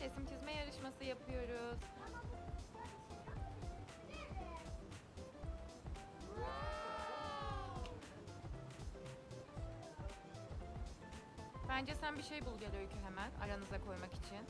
resim çizme yarışması yapıyoruz. Bence sen bir şey bul gel Öykü hemen aranıza koymak için.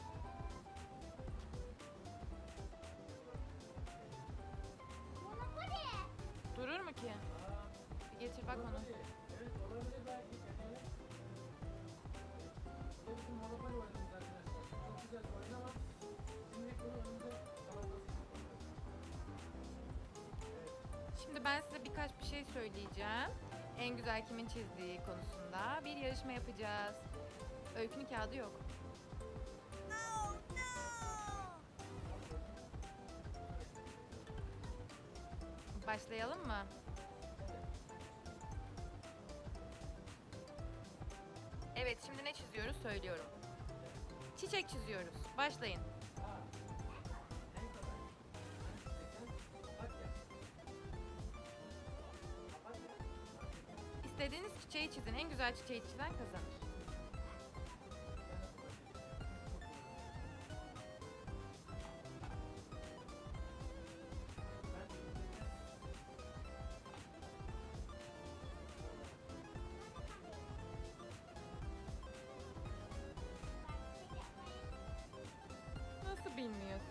Şimdi ben size birkaç bir şey söyleyeceğim. En güzel kimin çizdiği konusunda bir yarışma yapacağız. Öykünün kağıdı yok. Başlayalım mı? Evet, şimdi ne çiziyoruz söylüyorum. Çiçek çiziyoruz. Başlayın. İstediğiniz çiçeği çizin. En güzel çiçeği çizen kazanır. Nasıl bilmiyorsun?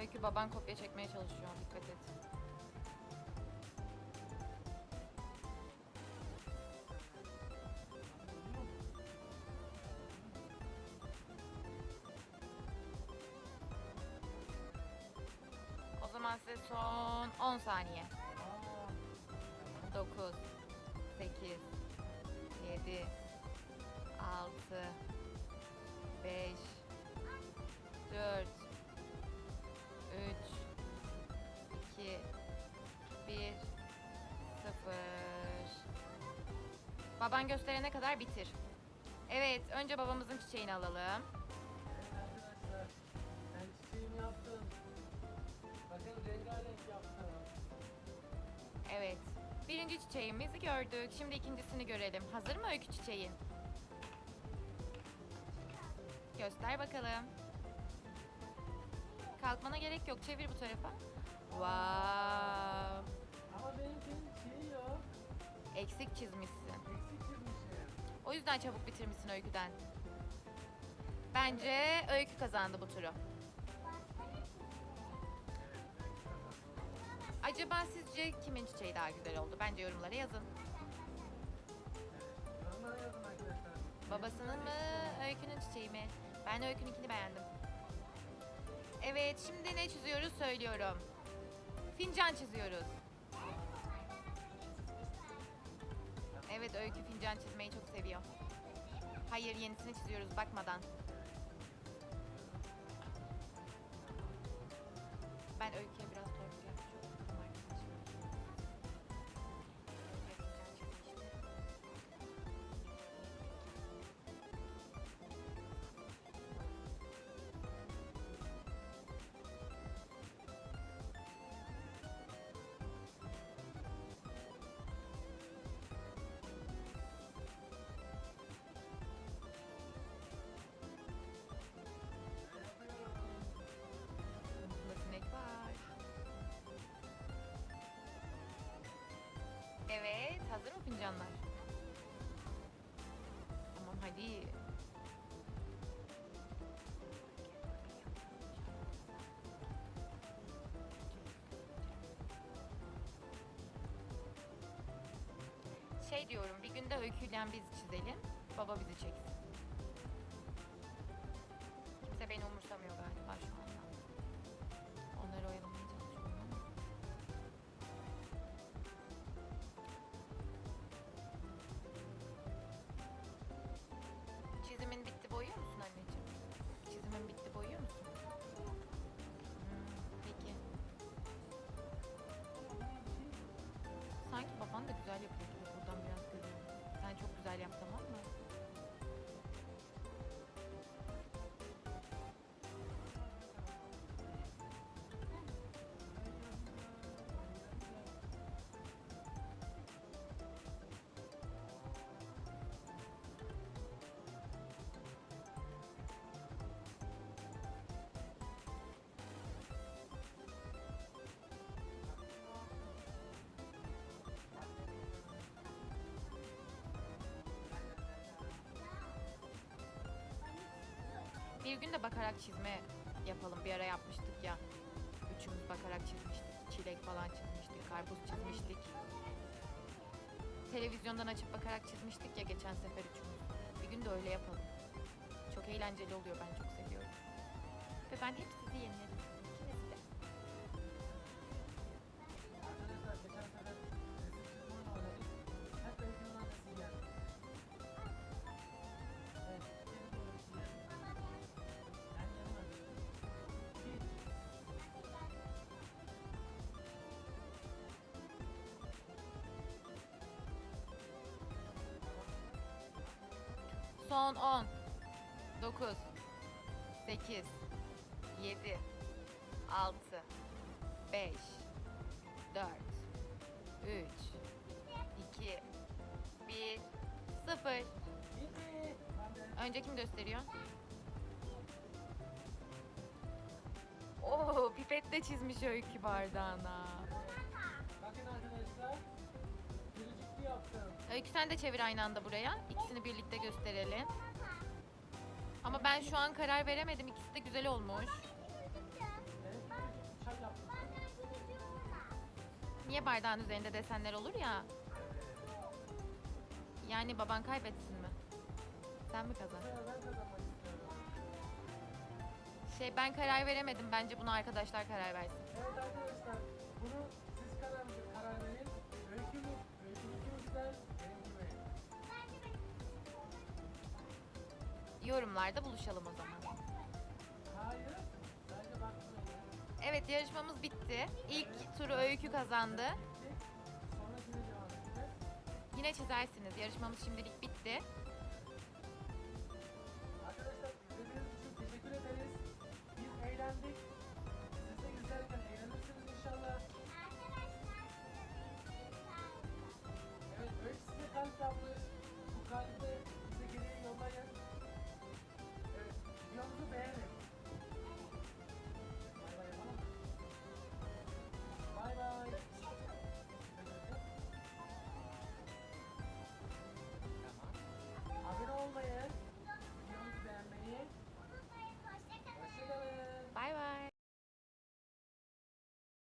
Öykü baban kopya çekmeye çalışıyor. Dikkat et. O zaman size son 10 saniye. Aa, 9 8 Baban gösterene kadar bitir. Evet, önce babamızın çiçeğini alalım. Evet arkadaşlar, ben çiçeğimi yaptım. Bakın rengarenk yaptım. Evet. Birinci çiçeğimizi gördük. Şimdi ikincisini görelim. Hazır mı öykü çiçeğin? Göster bakalım. Kalkmana gerek yok. Çevir bu tarafa. Wow. Ama benimkinin şeyi yok. Eksik çizmişsin. O yüzden çabuk bitirmişsin öyküden. Bence öykü kazandı bu turu. Acaba sizce kimin çiçeği daha güzel oldu? Bence yorumlara yazın. Babasının mı, Öykü'nün çiçeği mi? Ben Öykü'nünkini beğendim. Evet, şimdi ne çiziyoruz söylüyorum. Fincan çiziyoruz. Evet, Öykü fincan çizmeyi çok seviyor. Hayır, yenisini çiziyoruz bakmadan. Ben Öykü'ye biraz Evet, hazır mı fincanlar? hadi. Şey diyorum bir günde öyküyle biz çizelim. Baba bizi çeksin. Kimse beni umursamıyor galiba şu anda. Güzel yapıyor gibi buradan biraz görüyorum. Sen çok güzel yap tamam Bir gün de bakarak çizme yapalım. Bir ara yapmıştık ya. Üçümüz bakarak çizmiştik. Çilek falan çizmiştik. Karpuz çizmiştik. Televizyondan açıp bakarak çizmiştik ya geçen sefer üçümüz. Bir gün de öyle yapalım. Çok eğlenceli oluyor. Ben çok seviyorum. Ve ben hep sizi yenilerim. Son 10 9 8 7 6 5 4 3 2 1 0 Bitti. Hadi. Önce kim gösteriyor? Oo, pipetle çizmiş öykü bardağına. Bakın arkadaşlar. Gülücüklü yaptım. Öykü sen de çevir aynı anda buraya. İkisini birlikte gösterelim. Ama ben şu an karar veremedim. İkisi de güzel olmuş. Niye bardağın üzerinde desenler olur ya? Yani baban kaybetsin mi? Sen mi kazan? Şey ben karar veremedim. Bence bunu arkadaşlar karar versin. Evet arkadaşlar, bunu Yorumlarda buluşalım o zaman. Evet yarışmamız bitti. İlk turu öykü kazandı. Yine çizersiniz. Yarışmamız şimdilik bitti.